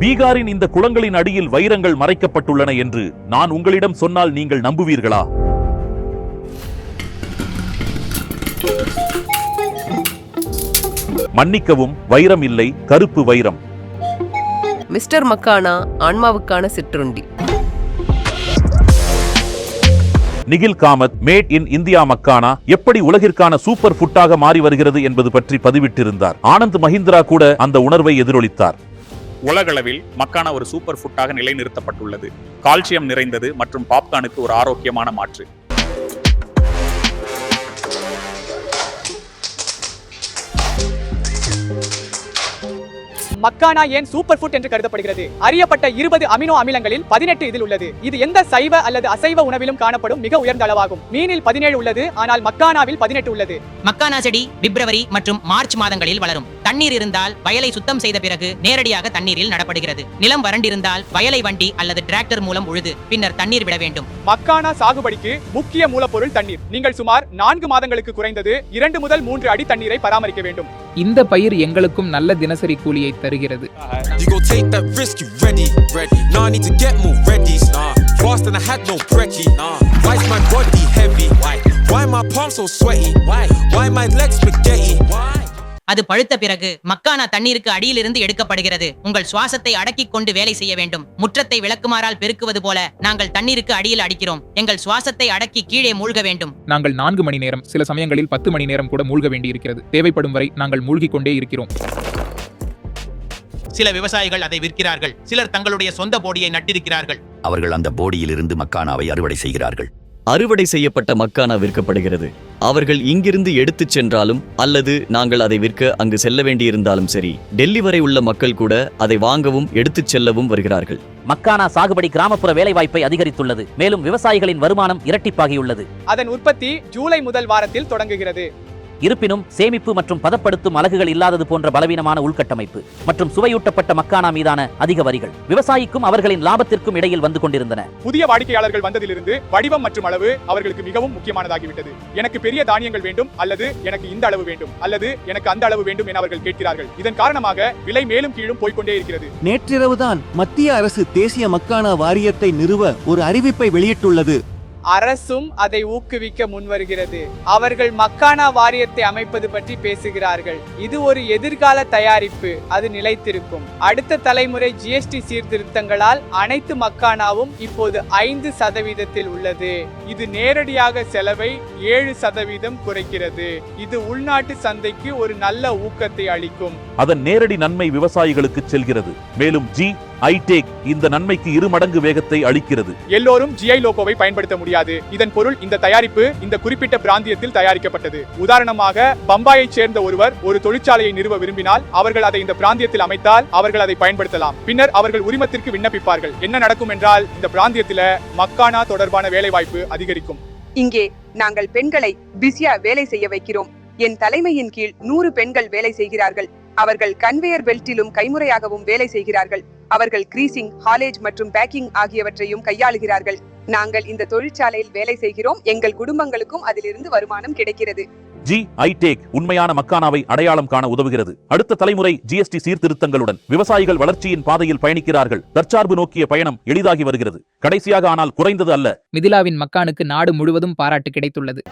பீகாரின் இந்த குளங்களின் அடியில் வைரங்கள் மறைக்கப்பட்டுள்ளன என்று நான் உங்களிடம் சொன்னால் நீங்கள் நம்புவீர்களா? மன்னிக்கவும் வைரம் இல்லை கருப்பு வைரம். மிஸ்டர் மக்கானா ஆன்மாவுக்கான சிற்றுண்டி. Nikhil Kamath made in India makhana எப்படி உலகிற்கான சூப்பர் ஃபுட்டாக மாறி வருகிறது என்பது பற்றி பதிவிட்டிருந்தார். ஆனந்த் மஹிந்திரா கூட அந்த உணர்வை எதிரொலித்தார். உலகளவில் மக்கானா ஒரு சூப்பர் ஃபுட்டாக நிலைநிறுத்தப்பட்டுள்ளது. கால்சியம் நிறைந்தது மற்றும் பாப்கானுக்கு ஒரு ஆரோக்கியமான மாற்று. மக்கானா ஏன் சூப்பர் ஃபுட் என்று கருதப்படுகிறது? அறியப்பட்ட இருபது அமினோ அமிலங்களில் பதினெட்டு இதில் உள்ளது. இது எந்த சைவ அல்லது அசைவ உணவிலும் காணப்படும் மிக உயர்ந்த அளவாகும். மீனில் பதினேழு உள்ளது ஆனால் மக்கானாவில் பதினெட்டு உள்ளது. மக்கானா செடி பிப்ரவரி மற்றும் மார்ச் மாதங்களில் வளரும். தண்ணீர் இருந்தால் வயலை சுத்தம் செய்த பிறகு நேரடியாக தண்ணீரில் நடப்படுகிறது. நிலம் வறண்டிருந்தால் வயலை வண்டி அல்லது டிராக்டர் மூலம் உழுது பின்னர் தண்ணீர் விட வேண்டும். மக்கானா சாகுபடிக்கு முக்கிய மூலப்பொருள் தண்ணீர். நீங்கள் சுமார் நான்கு மாதங்களுக்கு குறைந்தது இரண்டு முதல் மூன்று அடி தண்ணீரை பராமரிக்க வேண்டும். இந்த பயிர் எங்களுக்கும் நல்ல தினசரி கூலியை தருகிறது Why my palms so sweaty? Why? Why my legs spaghetti? Why? அது பழுத்த பிறகு மக்கானா தண்ணீருக்கு அடியிலிருந்து எடுக்கப்படுகிறது. உங்கள் சுவாசத்தை அடக்கிக் கொண்டு வேலை செய்ய வேண்டும். முற்றத்தை விளக்குமாறால் பெருக்குவது போல நாங்கள் தண்ணீருக்கு அடியில் அடிக்கிறோம். எங்கள் சுவாசத்தை அடக்கி கீழே மூழ்க வேண்டும். நாங்கள் நான்கு மணி நேரம் சில சமயங்களில் பத்து மணி நேரம் கூட மூழ்க வேண்டியிருக்கிறது. தேவைப்படும் வரை நாங்கள் மூழ்கிக் கொண்டே இருக்கிறோம். சில விவசாயிகள் அதை விற்கிறார்கள். சிலர் தங்களுடைய சொந்த போடியை நட்டிருக்கிறார்கள். அவர்கள் அந்த போடியிலிருந்து மக்கானாவை அறுவடை செய்கிறார்கள். அறுவடை செய்யப்பட்ட மக்கானா விற்கப்படுகிறது. அவர்கள் இங்கிருந்து எடுத்துச் சென்றாலும் அல்லது நாங்கள் அதை விற்க அங்கு செல்ல வேண்டியிருந்தாலும் சரி டெல்லி வரை உள்ள மக்கள் கூட அதை வாங்கவும் எடுத்துச் செல்லவும் வருகிறார்கள். மக்கானா சாகுபடி கிராமப்புற வேலைவாய்ப்பை அதிகரித்துள்ளது. மேலும் விவசாயிகளின் வருமானம் இரட்டிப்பாகியுள்ளது. அதன் உற்பத்தி ஜூலை முதல் வாரத்தில் தொடங்குகிறது. இருப்பினும் சேமிப்பு மற்றும் பதப்படுத்தும் அலகுகள் இல்லாதது போன்ற பலவீனமான உள்கட்டமைப்பு மற்றும் சுவையூட்டப்பட்ட மக்கானா மீதான அதிக வரிகள் விவசாயிக்கும் அவர்களின் லாபத்திற்கும் இடையில் வந்து கொண்டிருந்தன. புதிய வாடிக்கையாளர்கள் வந்ததிலிருந்து வடிவம் மற்றும் அளவு அவர்களுக்கு மிகவும் முக்கியமானதாகிவிட்டது. எனக்கு பெரிய தானியங்கள் வேண்டும் அல்லது எனக்கு இந்த அளவு வேண்டும் அல்லது எனக்கு அந்த அளவு வேண்டும் என அவர்கள் கேட்கிறார்கள். இதன் காரணமாக விலை மேலும் கீழும் போய்க்கொண்டே இருக்கிறது. நேற்றிரவுதான் மத்திய அரசு தேசிய மக்கானா வாரியத்தை நிறுவ ஒரு அறிவிப்பை வெளியிட்டுள்ளது. அரசும் அதை ஊக்குவிக்க முன்வருகிறது. அவர்கள் மக்கானா வாரியத்தை அமைப்பது பற்றி பேசுகிறார்கள். இது ஒரு எதிர்கால தயாரிப்பு அது நிலைத்திருக்கும். அடுத்த தலைமுறை ஜிஎஸ்டி சீர்திருத்தங்களால் அனைத்து மக்கானாவும் இப்போது ஐந்து சதவீதத்தில் உள்ளது. இது நேரடியாக செலவை ஏழு சதவீதம் குறைக்கிறது. இது உள்நாட்டு சந்தைக்கு ஒரு நல்ல ஊக்கத்தை அளிக்கும். அதன் நேரடி நன்மை விவசாயிகளுக்கு செல்கிறது. மேலும் ஜி ஐடேக் இந்த நன்மைக்கு இரு மடங்கு வேகத்தை அளிக்கிறது. எல்லோரும் ஜிஐ லோகோவை பயன்படுத்த முடியாது. இதன் பொருள் இந்த தயாரிப்பு இந்த குறிப்பிட்ட பிராந்தியத்தில் தயாரிக்கப்பட்டது. உதாரணமாக பம்பாயைச் சேர்ந்த ஒருவர் ஒரு தொழிற்சாலையை நிறுவ விரும்பினால் அவர்கள் அதை இந்த பிராந்தியத்தில் அமைத்தால் அவர்கள் அதை பயன்படுத்தலாம். பின்னர் அவர்கள் உரிமத்திற்கு விண்ணப்பிப்பார்கள். என்ன நடக்கும் என்றால் இந்த பிராந்தியத்தில மக்கானா தொடர்பான வேலைவாய்ப்பு அதிகரிக்கும். இங்கே நாங்கள் பெண்களை பிஸியா வேலை செய்ய வைக்கிறோம். என் தலைமையின் கீழ் நூறு பெண்கள் வேலை செய்கிறார்கள். அவர்கள் கன்வேயர் பெல்ட்டிலும் கைமுறையாகவும் வேலை செய்கிறார்கள். அவர்கள் கிரீசிங் ஹாலேஜ் மற்றும் பேக்கிங் ஆகியவற்றையும் கையாளுகிறார்கள். நாங்கள் இந்த தொழிற்சாலையில் வேலை செய்கிறோம். எங்கள் குடும்பங்களுக்கும் அதிலிருந்து வருமானம் கிடைக்கிறது. ஜி ஐடேக் உண்மையான மக்கானாவை அடையாளம் காண உதவுகிறது. அடுத்த தலைமுறை ஜிஎஸ்டி சீர்திருத்தங்களுடன் விவசாயிகள் வளர்ச்சியின் பாதையில் பயணிக்கிறார்கள். தற்சார்பு நோக்கிய பயணம் எளிதாகி வருகிறது. கடைசியாக ஆனால் குறைந்தது அல்ல. மிதிலாவின் மக்கானுக்கு நாடு முழுவதும் பாராட்டு கிடைத்துள்ளது.